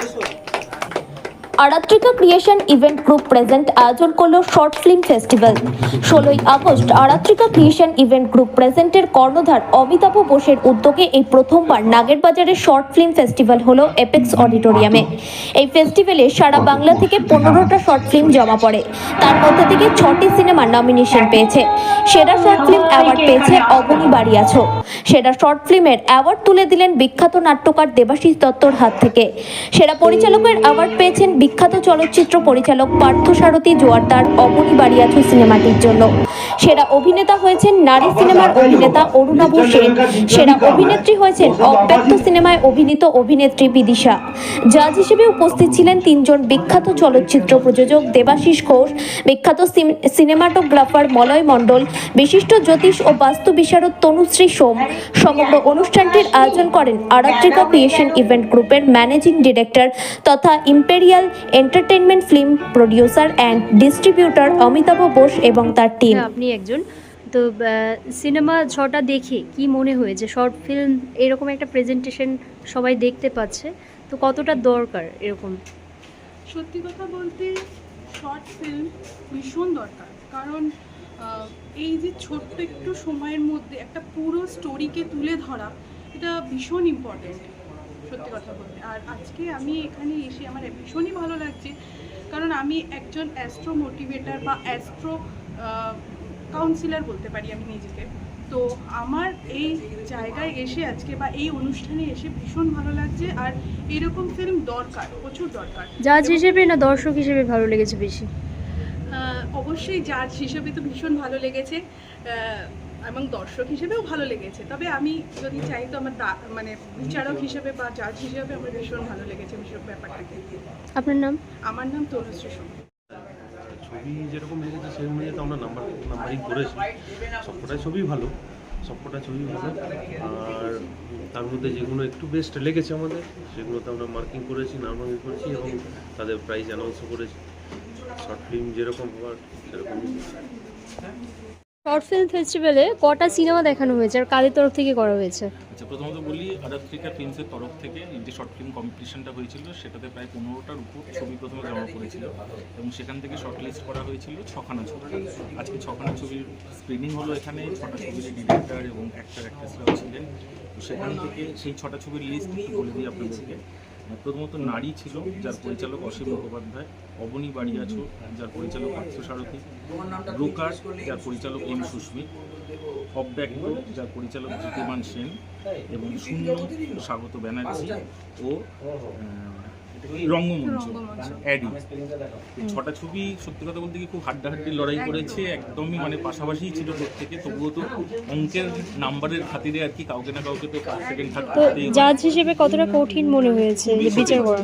Isso. Aratrika creation event group present আয়োজন করল short film festival. ষোলোই August Aratrika creation event group প্রেজেন্টের কর্ণধার অমিতাভ বোসের উদ্যোগে এই প্রথমবার নাগেরবাজারের শর্ট ফিল্ম ফেস্টিভ্যাল হলো এপেক্স অডিটোরিয়ামে। এই ফেস্টিভ্যালে সারা বাংলা থেকে পনেরোটা শর্ট ফিল্ম জমা পড়ে। তার মধ্যে থেকে ছটি সিনেমার নমিনেশন পেয়েছে। সেরা শর্ট ফিল্ম অ্যাওয়ার্ড পেয়েছে অবনী বাড়িয়াছো। সেরা শর্ট ফিল্মের অ্যাওয়ার্ড তুলে দিলেন বিখ্যাত নাট্যকার দেবাশিস দত্তর হাত থেকে। সেরা পরিচালকের অ্যাওয়ার্ড পেয়েছেন বিখ্যাত চলচ্চিত্র পরিচালক পার্থসারথী জোয়ারদার বাড়িয়াছো সিনেমাটির জন্য। সেরা অভিনেতা হয়েছেন নারী সিনেমার অভিনেতা অরুণাভ সেন। সেরা অভিনেত্রী হয়েছেন অব্যক্ত সিনেমায় অভিনীত অভিনেত্রী বিদিশা। জাজ হিসেবে উপস্থিত ছিলেন তিনজন বিখ্যাত চলচ্চিত্র প্রযোজক দেবাশিস ঘোষ, বিখ্যাত সিনেমাটোগ্রাফার মলয় মণ্ডল, বিশিষ্ট জ্যোতিষ ও বাস্তু বিশারদ তনুশ্রী সোম। সমগ্র অনুষ্ঠানটির আয়োজন করেন আরাত্রিকা ক্রিয়েশন ইভেন্ট গ্রুপের ম্যানেজিং ডিরেক্টর তথা imperial entertainment film producer and distributor Amitabh Bose এবং তার টিম আপনি একজন তো সিনেমা ছটা দেখে কি মনে হয়েছে? শর্ট ফিল্ম এরকম একটা প্রেজেন্টেশন সবাই দেখতে পাচ্ছে তো কতটা দরকার এরকম? সত্যি কথা বলতে শর্ট ফিল্ম ভীষণ দরকার। কারণ এই যে ছোট্ট একটু সময়ের মধ্যে একটা পুরো স্টোরিকে তুলে ধরা এটা ভীষণ ইম্পর্টেন্ট সত্যি কথা বলতে। আর আজকে আমি এখানে এসে আমার ভীষণই ভালো লাগছে কারণ আমি একজন অ্যাস্ট্রো মোটিভেটার বা অ্যাস্ট্রো কাউন্সিলর বলতে পারি আমি নিজেকে। তো আমার এই জায়গায় এসে আজকে বা এই অনুষ্ঠানে এসে ভীষণ ভালো লাগছে আর এরকম ফিল্ম দরকার প্রচুর দরকার। জাজ হিসেবে না দর্শক হিসেবে ভালো লেগেছে বেশি? অবশ্যই জাজ হিসেবে তো ভীষণ ভালো লেগেছে। এবং দর্শক হিসেবেও ভালো লেগেছে। তবে আমি যদি চাই তো আমার দা- মানে বিচারক হিসেবে বা জাজ হিসেবে আমার ভীষণ ভালো লেগেছে ভীষণ ব্যাপারটাকে আপনার নাম? আমার নাম তনুশ্রী সোম ছবি যেরকম লেগেছে সেই অনুযায়ী তো আমরা নাম্বার নাম্বারিং করেছি। সবকটাই ছবি ভালো সবকটা ছবি ভালো। আর তার মধ্যে যেগুলো একটু বেস্ট লেগেছে আমাদের সেগুলোতে আমরা মার্কিং করেছি নাম্বারিং করেছি এবং তাদের প্রাইজ অ্যানাউন্সও করেছি। শর্ট ফিল্ম যেরকম হওয়ার সেরকমই শর্ট ফিল্ম ফেস্টিভ্যালে কটা সিনেমা দেখানো হয়েছে আর কাদের তরফ থেকে করা হয়েছে? আচ্ছা প্রথমত বলি আরাত্রিকা ফিল্মসের তরফ থেকে যে শর্ট ফিল্ম কম্পিটিশনটা হয়েছিল, সেটাতে প্রায় পনেরোটার উপর ছবি প্রথমে জমা পড়েছিল এবং সেখান থেকে শর্ট লিস্ট করা হয়েছিল ছখানা ছবি। আজকে ছখানা ছবির স্ক্রিনিং হলো এখানে, ছটা ছবির ডিরেক্টর এবং অ্যাক্টর অ্যাক্ট্রেসরাও ছিলেন। তো সেখান থেকে সেই ছটা ছবির লিস্ট বলে দিই আপনাদেরকে। প্রথমত নারী ছিল, যার পরিচালক অসীম মুখোপাধ্যায়। অবনী বাড়িয়াছো যার পরিচালক আত্মসারথী সারথী ব্রোকার যার পরিচালক এম সুস্মিত অব্যক্ত যার পরিচালক জিতিমান সেন এবং শূন্য স্বাগত ব্যানার্জি ও রঙ্গমঞ্চ অ্যাডি। ছটা ছবি সত্যি কথা বলতে কি খুব হাড্ডাহাড্ডি লড়াই করেছে একদমই মানে পাশাপাশি ছিল প্রত্যেকে তবুও তো অঙ্কের নাম্বারের খাতিরে আর কি কাউকে না কাউকে তো সেকেন্ড থার্ড জাজ হিসেবে কতটা কঠিন মনে হয়েছে বিচার করা?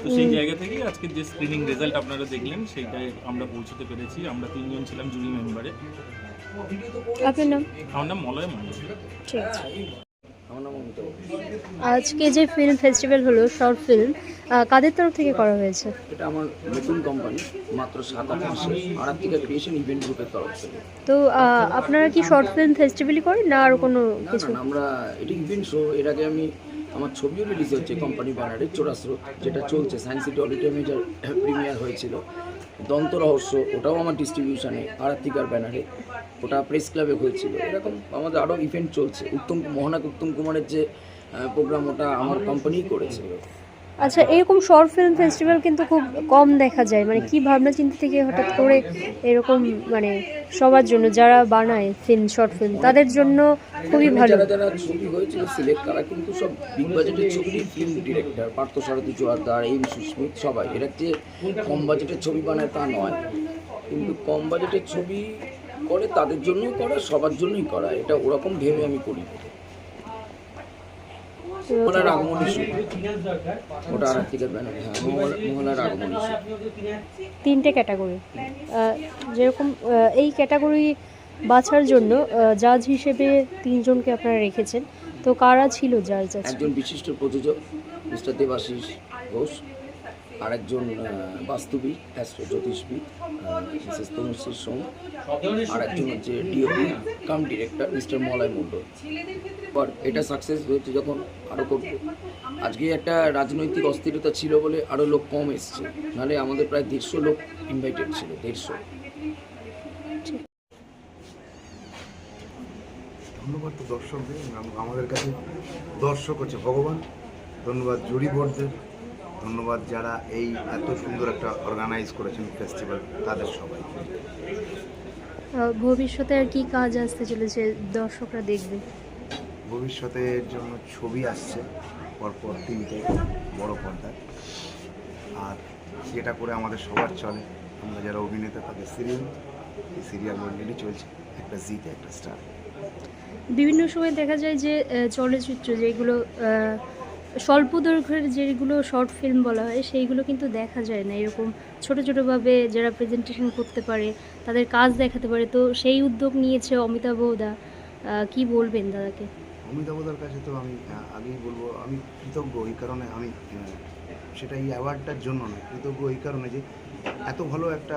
তো সেই জায়গা থেকে আজকে যে স্ক্রিনিং রেজাল্ট আপনারা দেখলেন সেইটায় আমরা পৌঁছতে পেরেছি। আমরা তিনজন ছিলাম জুরি মেম্বারে আপনার নাম? আমার নাম মলয় মন্ডল ঠিক আছে। আজকে যে ফিল্ম ফেস্টিভ্যাল হলো শর্ট ফিল্ম কাদের তরফ থেকে করা হয়েছে? এটা আমার নতুন কোম্পানি মাত্র সাত আট মাসে। আরাত্রিকা ক্রিয়েশন ইভেন্ট গ্রুপের তরফ থেকে। তো আপনারা কি শর্ট ফিল্ম ফেস্টিভ্যালই করেন না আর কোনো কিছু? না আমরা এটা ইভেন্ট শো এর আগে আমি আমার ছবিও রিলিজ হচ্ছে কোম্পানি ব্যানারে চোরাস্রোত যেটা চলছে সায়েন্স সিটি অডিটোরিয়ামে যার প্রিমিয়ার হয়েছিল। দন্ত রহস্য, ওটাও আমার ডিস্ট্রিবিউশনে আরাত্রিকার ব্যানারে, ওটা প্রেস ক্লাবে হয়েছিল। এরকম আমাদের আরও ইভেন্ট চলছে। উত্তম মহানাক উত্তম কুমারের যে প্রোগ্রাম ওটা আমার কোম্পানিই করেছে। আচ্ছা এরকম শর্ট ফিল্ম ফেস্টিভ্যাল কিন্তু খুব কম দেখা যায়। মানে কি ভাবনা চিন্তা থেকে হঠাৎ করে এরকম মানে সবার জন্য, যারা বানায় ফিল্ম শর্ট ফিল্ম তাদের জন্য খুবই ভালো। যারা ছবি হয়েছিল সিলেক্ট তারা কিন্তু সব বিগ বাজেটের ছবিরই film director Partha Sarathi Joardar M Susmit, সবাই। এরা যে কম বাজেটের ছবি বানায় তা নয়। কিন্তু কম বাজেটের ছবি করে তাদের জন্যই করা, সবার জন্যই করা। এটা ওরকম ভেবে আমি করি মোহনার আগমন ওটা আরাত্রিকার ব্যানারে হ্যাঁ আগমনী তিনটে ক্যাটাগরি। যেরকম এই ক্যাটাগরি বাছার জন্য জাজ হিসেবে তিনজনকে আপনারা রেখেছেন। তো কারা ছিল জাজ একজন বিশিষ্ট প্রযোজক মিস্টার দেবাশিস ঘোষ। আরেকজন বাস্তুবিদ জ্যোতিষবিদ মিসেস তনুশ্রী সোম আর একজন হচ্ছে DOP cum director, mister Malay Mondal. পর এটা সাকসেস হয়েছে যখন আরও করব। আজকে একটা রাজনৈতিক অস্থিরতা ছিল বলে আরও লোক কম এসছে। নাহলে আমাদের প্রায় দেড়শো লোক ইনভাইটেড ছিল, দেড়শো। ধন্যবাদ তো দর্শকদের, আমাদের কাছে দর্শক হচ্ছে ভগবান। ধন্যবাদ জুরি বোর্ডদের ধন্যবাদ যারা এই এত সুন্দর একটা অর্গানাইজ করেছেন ফেস্টিভ্যাল তাদের সবাই ভবিষ্যতে আর কি কাজ আসতে চলেছে দর্শকরা দেখবে? ভবিষ্যতের জন্য ছবি আসছে পরপর তিনটে বড় পর্দায় আর যেটা করে আমাদের সবার চলে আমরা যারা অভিনেতা তাদের সিরিয়াল এই সিরিয়াল অলরেডি চলছে একটা জিতে একটা স্টার বিভিন্ন সময় দেখা যায় যে চলচ্চিত্র যেগুলো স্বল্প দৈর্ঘ্যের যেগুলো শর্ট ফিল্ম বলা হয়, সেইগুলো কিন্তু দেখা যায় না। এরকম ছোট ছোটোভাবে যারা প্রেজেন্টেশন করতে পারে, তাদের কাজ দেখাতে পারে। তো সেই উদ্যোগ নিয়েছে অমিতাভ দা। কি বলবেন দাদাকে? অমিতাভদার কাছে তো আমি আগেই বলব, আমি কৃতজ্ঞ এই কারণে আমি সেটা এই অ্যাওয়ার্ডটার জন্য না কৃতজ্ঞ এই কারণে যে এত ভালো একটা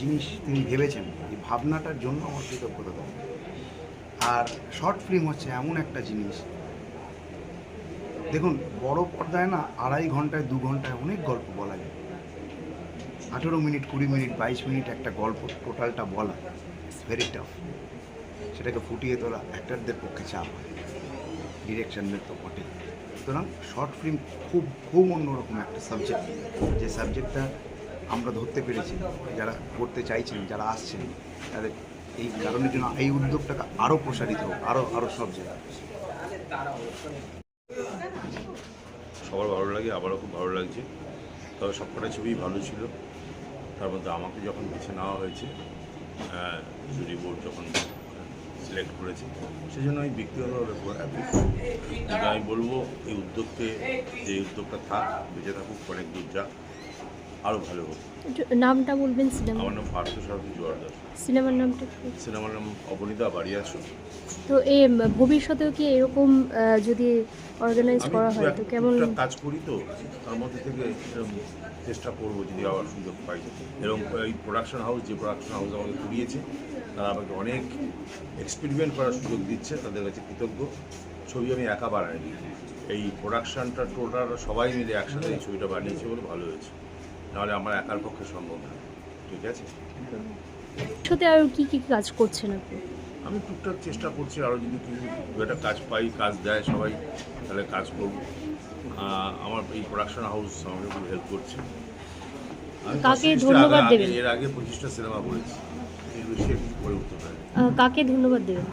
জিনিস তিনি ভেবেছেন। এই ভাবনাটার জন্য আমার কৃতজ্ঞতা। আর শর্ট ফিল্ম হচ্ছে এমন একটা জিনিস দেখুন, বড় পর্দায় না আড়াই ঘন্টায়, দু ঘন্টায় অনেক গল্প বলা যায়। আঠেরো মিনিট, কুড়ি মিনিট, বাইশ মিনিট একটা গল্প টোটালটা বলা ভেরি টাফ সেটাকে ফুটিয়ে তোলা অ্যাক্টারদের পক্ষে চাপ হয় ডিরেকশনদের তো বটে সুতরাং শর্ট ফিল্ম খুব খুব অন্যরকম একটা সাবজেক্ট যে সাবজেক্টটা আমরা ধরতে পেরেছি, যারা করতে চাইছেন, যারা আসছেন, তাদের এই কারণের জন্য, এই উদ্যোগটাকে আরও প্রসারিত হোক আরও আরও সব জায়গায়। সবার ভালো লাগে, আবারও খুব ভালো লাগছে। তবে সবকটা ছবিই ভালো ছিল। তার মধ্যে আমাকে যখন বেছে নেওয়া হয়েছে জুরি বোর্ড যখন সিলেক্ট করেছে সেই জন্য আমি ব্যক্তিগতভাবে হ্যাপি আমি বলব, এই উদ্যোগকে, যে উদ্যোগটা থাক, বেঁচে থাকুক, অনেক দূর যাক। আরও ভালো হোক একটু নামটা বলবেন সিনেমা আমার নাম পার্থ সারথী জোয়ারদার। সিনেমার নামটা সিনেমার নাম অবনীতা বাড়ি আসো তো এ ভবিষ্যতেও কি এরকম যদি অর্গানাইজ করা হয় তো কেমন কাজ করি তো তার মধ্যে থেকে চেষ্টা করব যদি আবার সুযোগ পাই। এরকম এই প্রোডাকশন হাউস যে প্রোডাকশন হাউস আমাকে ঘুরিয়েছে তারা আমাকে অনেক এক্সপেরিমেন্ট করার সুযোগ দিচ্ছে তাদের কাছে কৃতজ্ঞ। ছবি আমি একা বানাইনি। এই প্রোডাকশনটা টোটাল সবাই মিলে একসাথে এই ছবিটা বানিয়েছে বলে ভালো হয়েছে। নাহলে আমার একার পক্ষে সম্ভব না। ঠিক আছে? ভবিষ্যতে আর কি কি কাজ করছেন আপনি? আমি টুকটাক চেষ্টা করছি আরও যদি কিছু একটা কাজ পাই কাজ দেয় সবাই তাহলে কাজ করব। আমার এই প্রোডাকশন হাউস আমাকে খুব হেল্প করছে। কাকে ধন্যবাদ দেবেন? এর আগে পঁচিশটা সিনেমা করেছি। এর বেশি করে উঠতে পারি কাকে ধন্যবাদ দেবেন?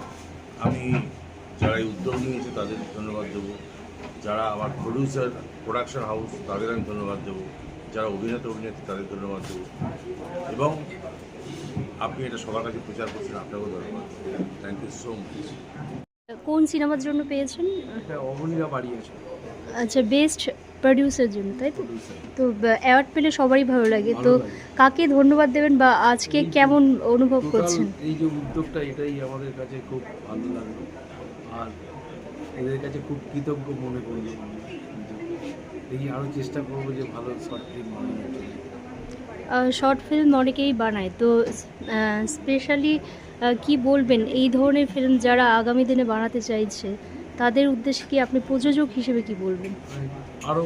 আমি যারা এই উদ্যোগ নিয়েছে তাদের ধন্যবাদ দেবো। যারা আমার প্রডিউসার প্রোডাকশন হাউস তাদের আমি ধন্যবাদ দেবো। যারা অভিনেতা অভিনেত্রী তাদের ধন্যবাদ দেবো। এবং আপনি এটা সবার কাছে প্রচার করছেন আপনাকেও ধন্যবাদ। থ্যাংক ইউ সো মাচ কোন সিনেমার জন্য পেয়েছেন? অবনীরা বাড়ি আছে আচ্ছা বেস্ট প্রডিউসার জন্য তাই তো? তো অ্যাওয়ার্ড পেলে সবারই ভালো লাগে। তো কাকে ধন্যবাদ দেবেন বা আজকে কেমন অনুভব করছেন? এই যে উদ্যোগটা এটাই আমাদের কাছে খুব ভালো লাগল। আর এদের কাছে খুব কৃতজ্ঞ মনে করল আরও চেষ্টা করব যে ভালো শর্ট ফিল্ম শর্ট ফিল্ম অনেকেই বানায়। তো স্পেশালি কি বলবেন? এই ধরনের ফিল্ম যারা আগামী দিনে বানাতে চাইছে তাদের উদ্দেশ্যে কি আপনি প্রযোজক হিসেবে কি বলবেন? আরও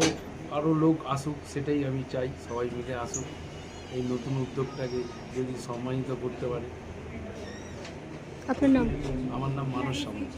আরও লোক আসুক সেটাই আমি চাই সবাই মিলে আসুক। এই নতুন উদ্যোগটাকে যদি সম্মানিত করতে পারে। আপনার নাম? আমার নাম মানস সামন্ত।